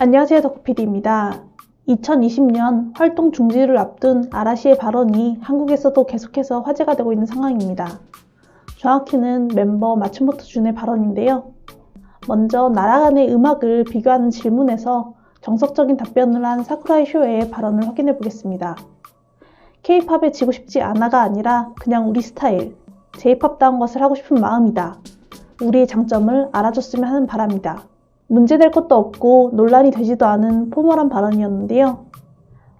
안녕하세요 덕후PD입니다. 2020년 활동 중지를 앞둔 아라시의 발언이 한국에서도 계속해서 화제가 되고 있는 상황입니다. 정확히는 멤버 마츠모토 준의 발언인데요. 먼저 나라 간의 음악을 비교하는 질문에서 정석적인 답변을 한 사쿠라이 쇼의 발언을 확인해 보겠습니다. K-팝에 지고 싶지 않아가 아니라 그냥 우리 스타일, J-팝다운 것을 하고 싶은 마음이다. 우리의 장점을 알아줬으면 하는 바람이다. 문제될 것도 없고 논란이 되지도 않은 포멀한 발언이었는데요.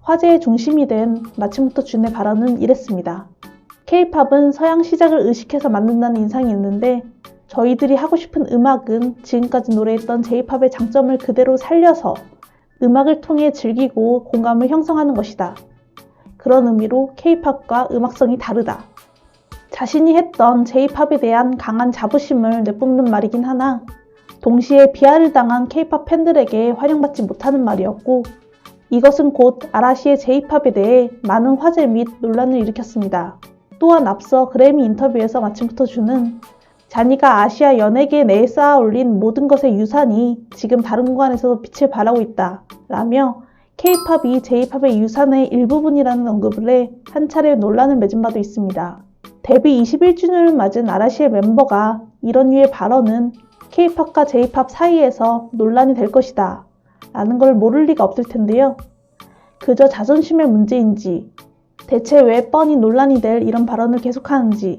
화제의 중심이 된 마츠모토 준의 발언은 이랬습니다. K-팝은 서양 시작을 의식해서 만든다는 인상이 있는데 저희들이 하고 싶은 음악은 지금까지 노래했던 J-팝의 장점을 그대로 살려서 음악을 통해 즐기고 공감을 형성하는 것이다. 그런 의미로 K-팝과 음악성이 다르다. 자신이 했던 J-팝에 대한 강한 자부심을 내뿜는 말이긴 하나 동시에 비하를 당한 K-팝 팬들에게 환영받지 못하는 말이었고 이것은 곧 아라시의 J-팝에 대해 많은 화제 및 논란을 일으켰습니다. 또한 앞서 그래미 인터뷰에서 마침부터 주는 자니가 아시아 연예계 내에 쌓아 올린 모든 것의 유산이 지금 다른 공간에서도 빛을 발하고 있다. 라며 K-팝이 J-팝의 유산의 일부분이라는 언급을 해 한 차례 논란을 맺은 바도 있습니다. 데뷔 21주년을 맞은 아라시의 멤버가 이런 류의 발언은 K-팝과 J-팝 사이에서 논란이 될 것이다. 라는 걸 모를 리가 없을 텐데요. 그저 자존심의 문제인지, 대체 왜 뻔히 논란이 될 이런 발언을 계속하는지,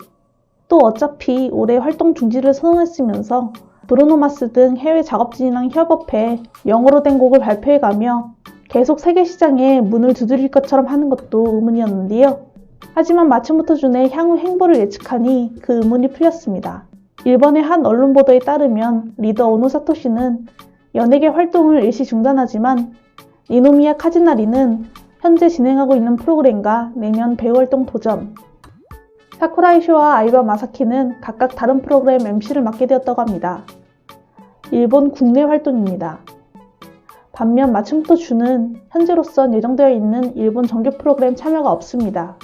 또 어차피 올해 활동 중지를 선언했으면서 브루노마스 등 해외 작업진이랑 협업해 영어로 된 곡을 발표해가며 계속 세계 시장에 문을 두드릴 것처럼 하는 것도 의문이었는데요. 하지만 마츠모토 준의 향후 행보를 예측하니 그 의문이 풀렸습니다. 일본의 한 언론 보도에 따르면 리더 오노 사토시는 연예계 활동을 일시 중단하지만 니노미야 카즈나리는 현재 진행하고 있는 프로그램과 내년 배우 활동 도전, 사쿠라이 쇼와 아이바 마사키는 각각 다른 프로그램 MC를 맡게 되었다고 합니다. 일본 국내 활동입니다. 반면 마츠모토 주는 현재로선 예정되어 있는 일본 정규 프로그램 참여가 없습니다.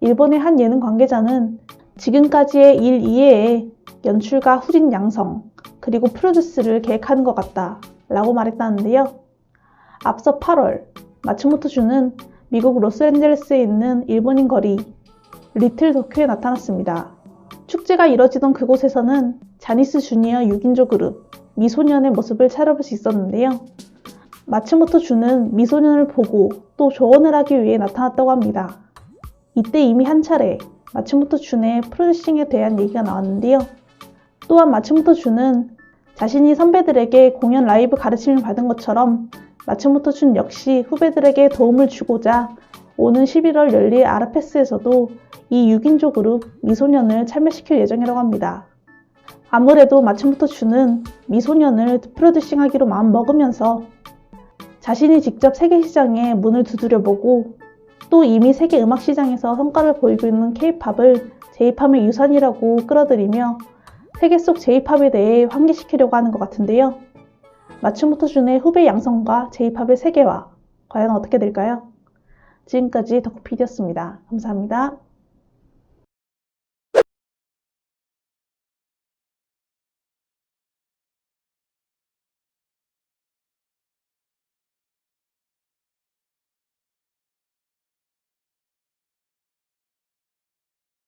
일본의 한 예능 관계자는 지금까지의 일 이외에 연출가 후진 양성, 그리고 프로듀스를 계획하는 것 같다 라고 말했다는데요. 앞서 8월, 마츠모토 주는 미국 로스앤젤레스에 있는 일본인 거리 리틀 도쿄에 나타났습니다. 축제가 이뤄지던 그곳에서는 자니스 주니어 6인조 그룹 미소년의 모습을 찾아볼 수 있었는데요. 마츠모토 주는 미소년을 보고 또 조언을 하기 위해 나타났다고 합니다. 이때 이미 한 차례 마츠모토 준의 프로듀싱에 대한 얘기가 나왔는데요. 또한 마츠모토 준은 자신이 선배들에게 공연 라이브 가르침을 받은 것처럼 마츠모토 준 역시 후배들에게 도움을 주고자 오는 11월 열릴 아라페스에서도 이 6인조 그룹 미소년을 참여시킬 예정이라고 합니다. 아무래도 마츠모토 주는 미소년을 프로듀싱하기로 마음먹으면서 자신이 직접 세계 시장에 문을 두드려보고 또 이미 세계 음악 시장에서 성과를 보이고 있는 K-팝을 J-팝의 유산이라고 끌어들이며 세계 속 J-팝에 대해 환기시키려고 하는 것 같은데요. 마츠모토 준의 후배 양성과 J-팝의 세계화 과연 어떻게 될까요? 지금까지 덕후피디였습니다. 감사합니다.